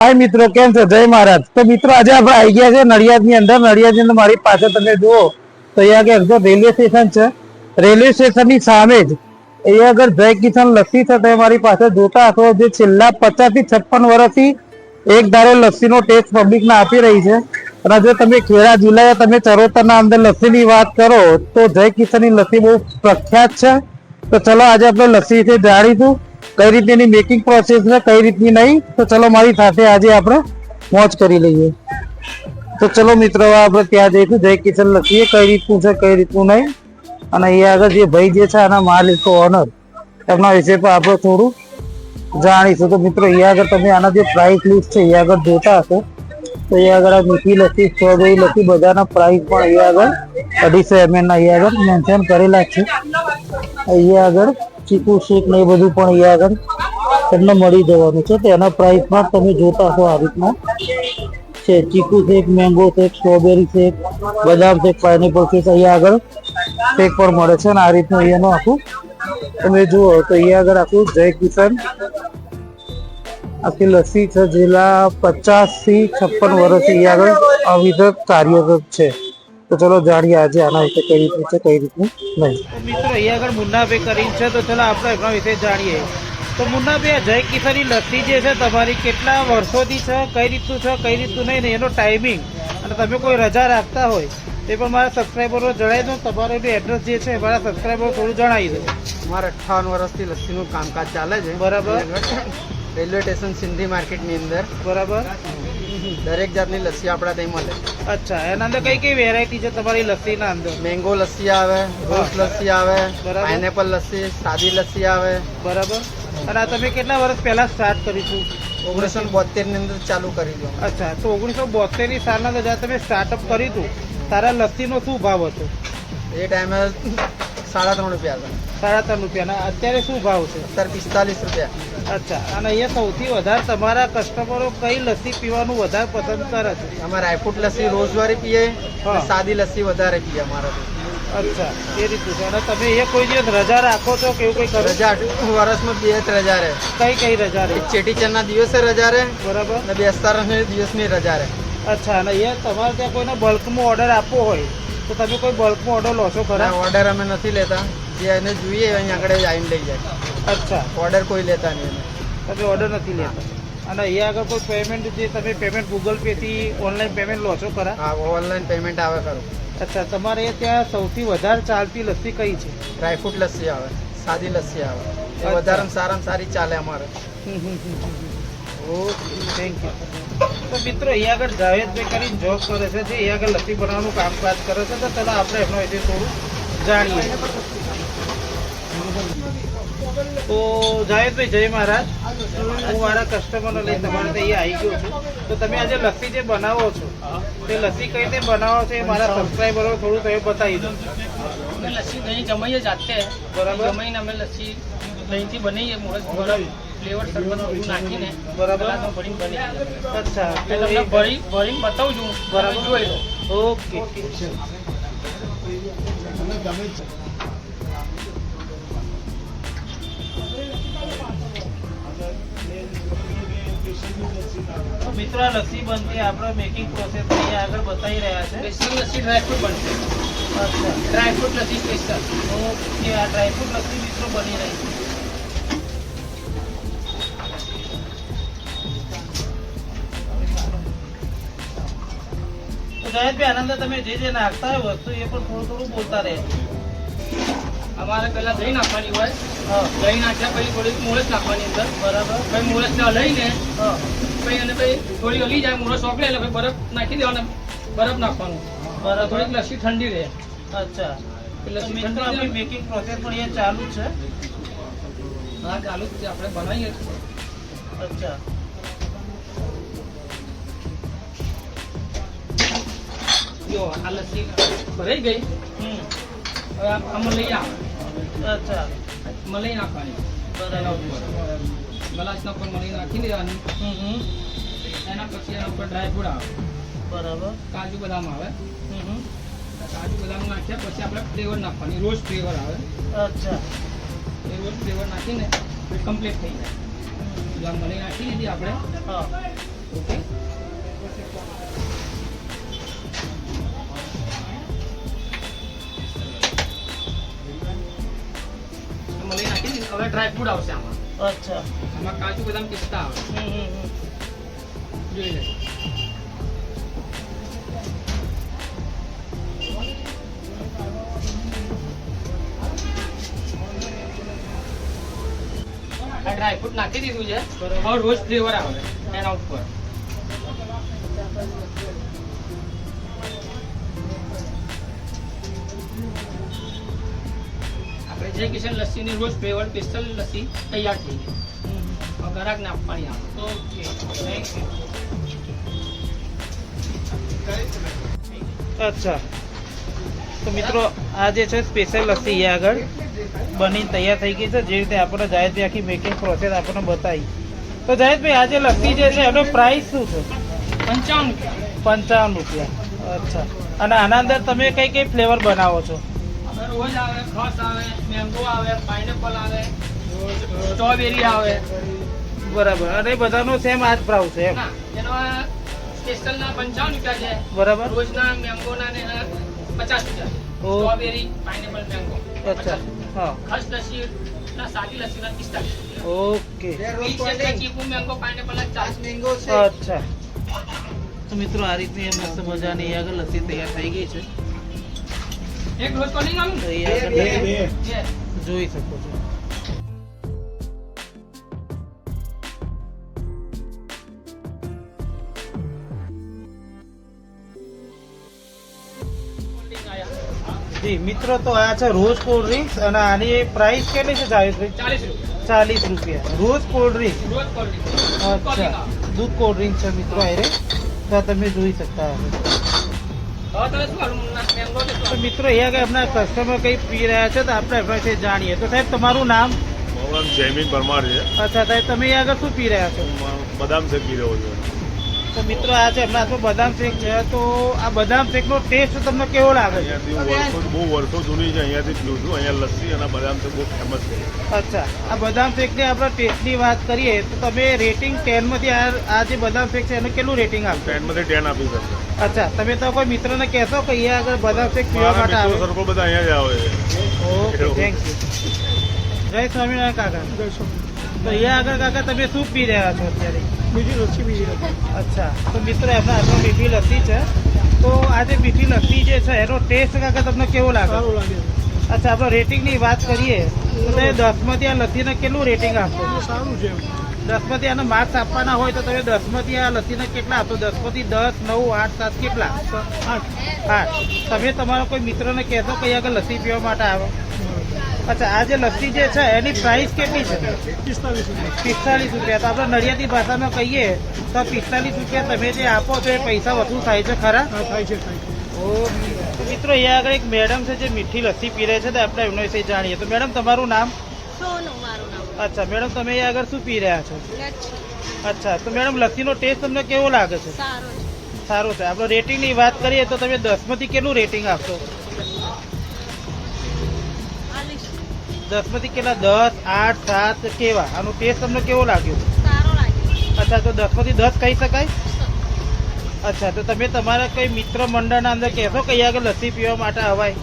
હાય મિત્રો, કેમ છો? જય મહારાજ. તો મિત્રો, આજે આપણે આવી ગયા છે નડિયાદની અંદર. નડિયાદની અંદર મારી પાસે તમે જુઓ, તો અહીંયા આગળ જો રેલવે સ્ટેશન છે. રેલવે સ્ટેશનની સામે જ અહીંયા આગળ જય કિશન લસ્સી છે. તમે મારી પાસે જોતા હશો જે છેલ્લા પચાસથી છપ્પન વર્ષથી એક ધારો લસ્સીનો ટેસ્ટ પબ્લિક ને આપી રહી છે. અને જો તમે ખેડા જિલ્લા તમે ચરોતરના અંદર લસ્સી ની વાત કરો, તો જય કિશનની લસ્સી બહુ પ્રખ્યાત છે. તો ચલો આજે આપણે લસ્સી વિશે જાણીશું. કઈ રીતની મેકિંગ પ્રોસેસ છે કઈ રીતની નહીં? તો ચલો મારી સાથે આજે આપણે મોજ કરી લઈએ. તો ચલો મિત્રો આપણે ત્યાં જઈશું જય કિશન લખીએ. કઈ રીતનું છે, કઈ રીતનું નહીં? અને અહીંયા આગળ જે ભાઈ જે છે, આના માલિક ઓનર એમના વિશે પણ આપણે થોડું જાણીશું. તો મિત્રો, એ આગળ તમે આના જે પ્રાઇસ લિસ્ટ છે, એ આગળ જોતા હશો. તો અહીંયા આગળ આ મીઠી લસ્સી સ્ટ્રોબેરી લખી, બધાના પ્રાઇસ પણ અહીંયા આગળ અઢીસો એમએલ ના અહીંયા આગળ મેન્શન કરેલા છે. અહીંયા આગળ ચીકુ શેક ને એ બધું પણ અહીંયા આગળ તમને મળી જવાનું છે. તેના પ્રાઇસમાં તમે જોતા હો આ રીતના. છે, ચીકુ શેક મેંગો શેક સ્ટ્રોબેરી શેક, બદામ શેક પાઇનેપલ શેક અહીંયા આગળ શેક પણ મળે છે અને આ રીતનું અહીંયાનું આખું તમે જુઓ તો અહીંયા આગળ આખું જય કિશન આખી લસ્સી છે જેલા પચાસથી છપ્પન વર્ષથી અહીંયા આગળ અવિધ કાર્યરત છે. તો ચલો જાણીએ આજે આના વિશે કઈ રીતનું છે કઈ રીતનું નહીં. મિત્રો અહીંયા આગળ મુન્નાભાઈ કરીને છે તો ચલો આપણે એમના વિશે જાણીએ. તો મુન્નાભાઈ આ જય કિશનની લસ્સી જે છે તમારી કેટલા વર્ષોથી છે કઈ રીતનું છે કઈ રીતનું નહીં ને એનો ટાઈમિંગ અને તમે કોઈ રજા રાખતા હોય તે પણ મારા સબસ્ક્રાઈબરો જણાવી દો તમારું એનું એડ્રેસ જે છે મારા સબસ્ક્રાઈબરો થોડું જણાવી દો. મારે અઠાવન વર્ષથી લસ્સીનું કામકાજ ચાલે છે. બરાબર. રેલવે સ્ટેશન સિંધી માર્કેટની અંદર. બરાબર. દરેક જાતની લસ્સી આપણા ત્યાં મળે. અચ્છા એના અંદર કઈ કઈ વેરાયટી છે તમારી લસ્સીના અંદર? મેંગો લસ્સી આવે રોઝ લસ્સી આવે. પાઇનેપલ લસ્સી સાદી લસ્સી આવે. બરાબર. અને તમે કેટલા વર્ષ પહેલા સ્ટાર્ટ કરીશું ઓગણીસો બોતેરની અંદર ચાલુ કરી દો અચ્છા તો ઓગણીસો બોતેરની સાલના અંદર જ્યારે તમે સ્ટાર્ટઅપ કર્યું હતું તારા લસ્સીનો શું ભાવ હતો? એ ટાઈમે સાડા ત્રણ રૂપિયા હતા. સાડા ત્રણ રૂપિયાના. અત્યારે શું ભાવ છે? અત્યારે પિસ્તાલીસ રૂપિયા. અચ્છા અને અહીંયા સૌથી વધારે તમારા કસ્ટમરો કઈ લસ્સી પીવાનું વધારે પસંદ કરે છે? અમારે રાયફૂટ લસ્સી રોજવારી પીએ. સાદી લસ્સી વધારે પીએ અમારા અચ્છા એ રીતનું છે. અને તમે એ કોઈ દિવસ રજા રાખો છો કે એવું કંઈ રજા વર્ષમાં બે રજા રહે. કઈ કઈ રજા રહે? ચેટીચંદના દિવસે રજા રહે બરાબર. અને બેસતા દિવસની રજા રહે. અચ્છા અને અહીંયા તમારે ત્યાં કોઈને બલ્કમાં ઓર્ડર આપવો હોય તો તમે કોઈ બલ્કમાં ઓર્ડર લો છો ખરા? ઓર્ડર અમે નથી લેતા. જે એને જોઈએ અહીં આગળ આવીને લઈ જાય. અચ્છા. ઓર્ડર કોઈ લેતા નહીં એને. તમે ઓર્ડર નથી લેતા. અને અહીંયા આગળ કોઈ પેમેન્ટ જે તમે પેમેન્ટ ગૂગલ પે થી ઓનલાઈન પેમેન્ટ લો છો ખરા? હા ઓનલાઈન પેમેન્ટ આવે ખરું. અચ્છા તમારે ત્યાં સૌથી વધારે ચાલતી લસ્સી કઈ છે? ડ્રાયફ્રૂટ લસ્સી આવે સાદી લસ્સી આવે. એ અચ્છા. વધારે સારામાં સારી ચાલે અમારે. ઓકે. થેન્ક યુ તો મિત્રો અહીંયા આગળ જાવેદભાઈ કરીને જોબ કરે છે. જે અહીંયા આગળ લસ્સી બનાવવાનું કામકાજ કરે છે તો ચાલો આપણે એમનો વિશે થોડું જાણીએ. તો જાવેદભાઈ જય મહારાજ. હું મારા કસ્ટમરને લઈને તમારે ત્યાં અહીંયા આવી ગયો છું. તો તમે આજે લસ્સી જે બનાવો છો તે લસ્સી કઈ રીતે બનાવો છો એ મારા સબસ્ક્રાઈબરો થોડું તમે બતાવી દો. અમે લસ્સી દહીં જમાઈએ જાતે. બરાબર. જમાઈને અમે લસ્સી દહીંથી બનાવીએ મોરસ બનાવી ફ્લેવર સરબત નાખીને બરાબર. ભરીને બની. અચ્છા તમને ભરી ભરીને બતાવું છું. બરાબર. તમે જોઈ લો. ઓકે. તો મિત્રો આ લસ્સી બનતી આપણે મેકિંગ પ્રોસેસ અહીંયા આગળ બતાવી રહ્યા છે. સ્પેશિયલ લસ્સી ડ્રાયફ્રૂટ બનશે. અચ્છા. Dry fruit lassi special okay આ ડ્રાયફ્રૂટ લસ્સી મિત્રો બની રહી છે. તો જયેશભાઈ આનંદ તમે જે જે નાખતા હોય વસ્તુ એ પણ થોડું થોડું બોલતા રહે અમારે પહેલા દહીં નાખવાની હોય. હા. દહીં નાખ્યા પછી થોડીક મોરસ નાખવાની અંદર. બરાબર. પછી મોરસને લઈને પછી અને પછી થોડી હલી જાય મોરસ ઓગળે એટલે પછી બરફ નાખી દેવાનો બરફ નાખવાનું. બરાબર. થોડીક લસ્સી ઠંડી રહે. અચ્છા. એટલે મેકિંગ પ્રોસેસ પણ અહીંયા ચાલુ જ છે? હા ચાલુ જ છે. આપણે બનાવીએ છીએ. અચ્છા. જો આ લસ્સી ભરાઈ ગઈ. હમ. આમાં લઈ આવ. અચ્છા. મલાઈ નાખવાની. એના ઉપર ગલાસના ઉપર મલાઈ નાખી દેવાની એના પછી એના ઉપર ડ્રાયફ્રૂટ આવે. બરાબર. કાજુ બદામ આવે. કાજુ બદામ નાખ્યા પછી આપણે ફ્લેવર નાખવાની. રોજ ફ્લેવર આવે. અચ્છા. એ રોજ ફ્લેવર નાખીને કમ્પ્લીટ થઈ જાય. બદામ મલાઈ નાખી દીધી આપણે હા. ઓકે. નાખી દીધી. હવે ડ્રાય ફ્રૂટ આવશે આમાં. અચ્છા. આમાં કાજુ બદામ પિસ્તા આવે. હમ, હમ, હમ. જોઈ લેજો. આ ડ્રાયફ્રૂટ નાખી દીધું છે. હવે રોજ ફ્લેવર આવે. એના ઉપર. કિશન લસ્સીની રોજ ફ્લેવર સ્પેશિયલ લસ્સી તૈયાર થઈ ગઈ. ઘરાકને આપવાની આવે. ઓકે થેન્ક અચ્છા. તો મિત્રો આ જે છે સ્પેશિયલ લસ્સી એ આગળ બની તૈયાર થઈ ગઈ છે. જે રીતે આપણે જાહેરભાઈ આખી મેકિંગ પ્રોસેસ આપણને બતાવી. તો જાહેરભાઈ આ જે લસ્સી જે છે એનો પ્રાઇસ શું છે? પંચાવન રૂપિયા. પંચાવન રૂપિયા. અચ્છા. અને આના અંદર તમે કઈ કઈ ફ્લેવર બનાવો છો? રોજ આવે ખસ આવે મેંગો આવે પાઇનેપલ આવે સ્ટ્રોબેરી આવે. બરાબર. અને બધાનો સેમ આજ ભાવ છે એમ? એનો સ્પેશિયલ ના પંચાવન રૂપિયા છે. બરાબર. રોજના મેંગો ના ને પચાસ રૂપિયા. સ્ટ્રોબેરી પાઇનેપલ મેંગો અચ્છા. હા. ખાસ લસ્સી ના સાદી લસ્સી ના પિસ્તાલીસ ઓકે. ચીકુ મેંગો પાઇનેપલ ના ચાલીસ મેંગો છે. અચ્છા. તો મિત્રો આ રીતની એ મસ્ત મજાની આગળ લસ્સી તૈયાર થઈ ગઈ છે. એક રોજ કોલિંગ આવું તો ને એ આગળ બે, તમે બે. બે. જોઈ શકો છો Cold drink આયા. જી મિત્રો તો આ છે રોઝ કોલ્ડ ડ્રિંક્સ અને આની પ્રાઇસ કેટલી છે જાવેદભાઈ ચાલીસ રૂપિયા ચાલીસ રૂપિયા rose cold drink rose cold drink calling અચ્છા આવે દૂધ કોલ્ડ ડ્રિંક છે મિત્રો આરે તો આ તમે જોઈ શકતા હશો હવે તમે શું હાલું? મેંગો ને તો મિત્રો અહીંયા આગળ આપણા કસ્ટમર કઈ પી રહ્યા છે તો આપણે વિશે જાણીએ. તો સાહેબ તમારું નામ? મારું નામ જયમીન પરમાર છે. અચ્છા સાહેબ તમે એ આગળ શું પી રહ્યા છો? બદામ શેક પી રહ્યો છું. તો મિત્રો આ છે હમણાં તો બદામ શેક છે તો આ બદામ શેકનો ટેસ્ટ તમને કેવો લાગે છે? અહીંયાથી બહુ વર્ષો જૂની છે અહીંયાથી પીવું છું. અહીંયા લસ્સી અને બદામ શેક બહુ ફેમસ છે. અચ્છા આ બદામ શેકની આપણે ટેસ્ટની વાત કરીએ તો તમે રેટિંગ ટેનમાંથી આ આ જે બદામ શેક છે એનું કેટલું રેટિંગ આપશો? ટેનમાંથી ટેન આપી શકશો. અચ્છા તમે તો કોઈ મિત્રને કહેશો કે અહીંયા આગળ બદામ શેક પીવા માટે આવે? સરખો બધા અહીંયા જ આવે. છે ઓકે. થેન્ક યુ જય સ્વામિનારાયણ કાકા. તો અહીંયા આગળ કાકા તમે શું પી રહ્યા છો અત્યારે? બીજી લસ્સી બીજી અચ્છા તો મિત્રો એમના હાથમાં મીઠી લસ્સી છે. તો આ જે મીઠી લસ્સી જે છે એનો ટેસ્ટ કાકા તમને કેવો લાગે? લાગે. અચ્છા આપણે રેટિંગની વાત કરીએ તો તમે દસમાંથી આ લસ્સીને કેટલું રેટિંગ આપશો? સારું છે. દસમાંથી આના માર્ક્સ આપવાના હોય તો તમે દસમાંથી આ લસ્સીને કેટલા આપશો? દસમાંથી દસ નવ આઠ સાત કેટલા? આઠ. તમે તમારા કોઈ મિત્રને કહેશો કે આગળ લસ્સી પીવા માટે આવો. અચ્છા આ જે લસ્સી જે છે એની પ્રાઇસ કેટલી છે? પિસ્તાલીસ રૂપિયા. પિસ્તાલીસ રૂપિયા તો આપણે નડિયાદી ભાષામાં કહીએ તો પિસ્તાલીસ રૂપિયા તમે જે આપો છો એ પૈસા વસૂલ થાય છે ખરા? થાય છે મિત્રો અહીંયા આગળ એક મેડમ છે જે મીઠી લસ્સી પીરે છે તો આપણે એમના વિશે જાણીએ. તો મેડમ તમારું નામ? સોનું મારું નામ. અચ્છા મેડમ તમે અહીંયા આગળ શું પી રહ્યા છો? અચ્છા તો મેડમ લસ્સીનો ટેસ્ટ તમને કેવો લાગે છે? સારો સારું છે. આપણે રેટિંગની વાત કરીએ તો તમે દસમાંથી કેટલું રેટિંગ આપશો? દસમાંથી કેટલા? દસ આઠ સાત કેવા? આનો ટેસ્ટ તમને કેવો લાગ્યો? સારો લાગ્યો. અચ્છા તો દસમાંથી દસ કહી શકાય? અચ્છા તો તમે તમારા કઈ મિત્ર મંડળના અંદર કહેશો કઈ આગળ લસ્સી પીવા માટે અવાય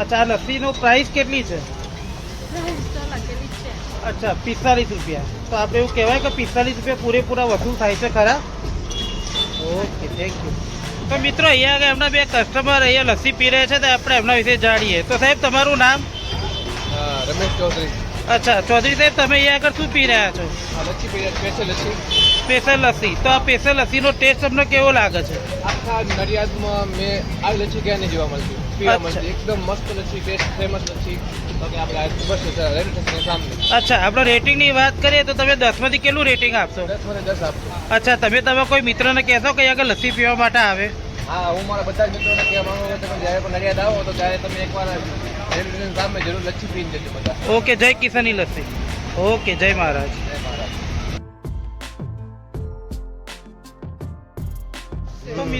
અચ્છા આ લસ્સીનો પ્રાઇસ કેટલી છે? અચ્છા પિસ્તાલીસ રૂપિયા. તો આપણે એવું કહેવાય કે પિસ્તાલીસ રૂપિયા પૂરેપૂરા વસૂલ થાય છે ખરા? ઓકે થેન્ક યુ તો મિત્રો અહીંયા આગળ એમના બે કસ્ટમર અહીંયા લસ્સી પી રહ્યા છે તો આપણે એમના વિશે જાણીએ. તો સાહેબ તમારું નામ? રમેશ ચૌધરી. અચ્છા ચૌધરી સાહેબ તમે અહીંયા આગળ શું પી રહ્યા છો? લચ્છી પીએ સ્પેશિયલ લચ્છી સ્પેશિયલ લસ્સી. તો આ સ્પેશિયલ લસ્સીનો ટેસ્ટ તમને કેવો લાગે છે? આખા નડિયાદમાં મેં આ લચ્છી ક્યાં નહીં જોવા મળતી? પીવા મળતી. એકદમ મસ્ત લચ્છી બેસ્ટ ફેમસ સામે અચ્છા આપણે રેટિંગની વાત કરીએ તો તમે દસમાંથી કેટલું રેટિંગ આપશો? દસ મને દસ આપશો. અચ્છા તમે તમે કોઈ મિત્રને કહેશો કે આગળ લસ્સી પીવા માટે આવે? હા, હું મારા બધા જ મિત્રોને કહેવા માંગુ છું, તમે જ્યારે પણ નડિયાદ આવો, તો ત્યારે તમે એકવાર રેલવે સ્ટેશન સામે જરૂર લચ્છી પીને જજો બધા. ઓકે, જય કિશનની લસ્સી. ઓકે, જય મહારાજ.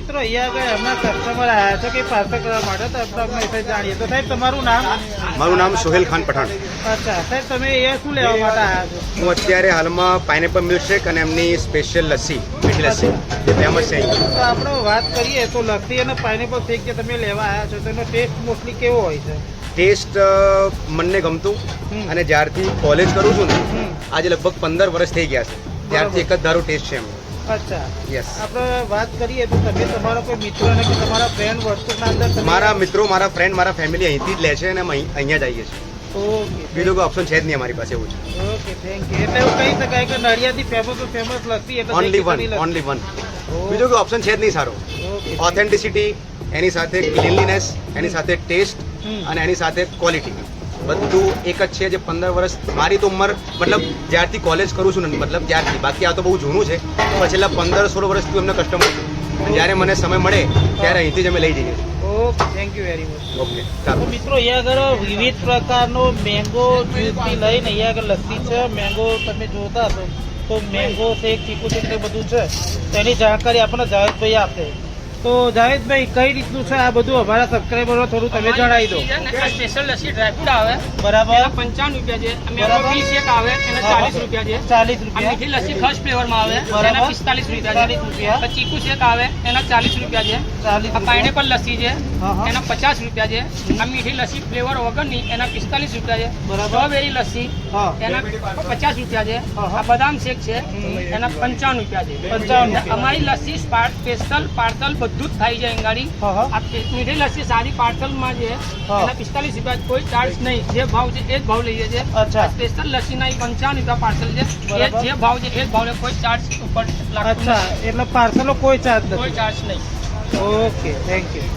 મિત્રો અહીંયા આગળ એમના કસ્ટમર આવ્યા છો કે પાર્સલ કરવા માટે તો તમને વિશે જાણીએ. તો સાહેબ તમારું નામ? મારું નામ સોહેલ ખાન પઠાણ. અચ્છા સાહેબ તમે અહીંયા શું લેવા માટે આવ્યા છો? હું અત્યારે હાલમાં પાઇનેપલ મિલ્કશેક અને એમની સ્પેશિયલ લસ્સી મીઠી લસ્સી જે ફેમસ છે તો આપણે વાત કરીએ તો લસ્સી અને પાઇનેપલ શેક જે તમે લેવા આવ્યા છો તેનો ટેસ્ટ મોસ્ટલી કેવો હોય છે? ટેસ્ટ મને ગમતું અને જ્યારથી કોલેજ કરું છું ને આજે લગભગ પંદર વર્ષ થઈ ગયા છે. ત્યારથી એક જ ધારો ટેસ્ટ છે એમનો. અચ્છા યસ આપણે વાત કરીએ તો તમે તમારા કોઈ મિત્રોને કે તમારા ફ્રેન્ડ વર્તુળના અંદર મારા મિત્રો મારા ફ્રેન્ડ મારા ફેમિલી અહીંથી જ લે છે અને અમે અહીં- અહીંયા જ આવીએ છીએ. ઓકે બીજું કોઈ ઓપ્શન છે જ નહીં અમારી પાસે એવું છે. ઓકે થેન્ક યુ એટલે એવું કહી શકાય કે નડિયાદથી ફેમસ ફેમસ લસ્સી એટલે ઓનલી વન ઓનલી વન. બીજો કોઈ ઓપ્શન છે જ નહીં સારો. ઓથેન્ટિસિટી એની સાથે ક્લીનલીનેસ એની સાથે ટેસ્ટ અને એની સાથે ક્વોલિટી બધું એક જ છે જે પંદર વર્ષ મારી તો ઉંમર મતલબ જ્યારથી કોલેજ કરું છું ને મતલબ ત્યારથી બાકી આ તો બહુ જૂનું છે. પણ છેલ્લા પંદર સોળ વર્ષથી એમને કસ્ટમર છું. જ્યારે મને સમય મળે ત્યારે અહીંથી જ અમે લઈ જઈએ. Okay thank you very much okay ચાલો. મિત્રો અહીંયા આગળ વિવિધ પ્રકારનો મેંગો જ્યુસથી લઈને અહીંયા આગળ લસ્સી છે. મેંગો તમે જોતા હશો. તો મેંગો શેક ચીકુ શેક બધું છે. તેની જાણકારી આપણને જાવેદભાઈ આપે. તો જાવેદભાઈ કઈ રીતનું છે આ બધું? અમારા સબસ્ક્રાઈબરો થોડું તમે જણાવી દો. સ્પેશિયલ લસ્સી ડ્રાયફ્રૂટ આવે. બરાબર. પંચાવન રૂપિયા છે બરાબર. શેક આવે એના ચાલીસ રૂપિયા છે ચાલીસ રૂપિયા. મીઠી લસ્સી ફર્સ્ટ ફ્લેવરમાં આવે બરાબર. એના પિસ્તાલીસ રૂપિયા ચાલીસ રૂપિયા. ચીકુ શેક આવે એના ચાલીસ રૂપિયા છે ચાલીસ પાઇનેપલ લસ્સી છે. એના પચાસ રૂપિયા છે આ મીઠી લસ્સી ફ્લેવર વગરની એના પિસ્તાલીસ રૂપિયા છે. સ્ટ્રોબેરી લસ્સી એના પચાસ રૂપિયા છે. આ બદામ શેક છે એના પંચાવન રૂપિયા છે. પંચાવન અમારી લસ્સી સ્પેશિયલ પાર્સલ બધું જ થાય છે અંગાડી ગાડી. આ મીઠી લસ્સી સારી પાર્સલમાં છે એના પિસ્તાલીસ રૂપિયા કોઈ ચાર્જ નહીં. જે ભાવ છે એ જ ભાવ લઈએ છે. સ્પેશિયલ લસ્સીના પંચાવન રૂપિયા પાર્સલ છે. એ જે ભાવ છે એ જ ભાવ લે કોઈ ચાર્જ ઉપર અચ્છા એટલે પાર્સલો કોઈ ચાર્જ કોઈ ચાર્જ નહીં. Okay thank you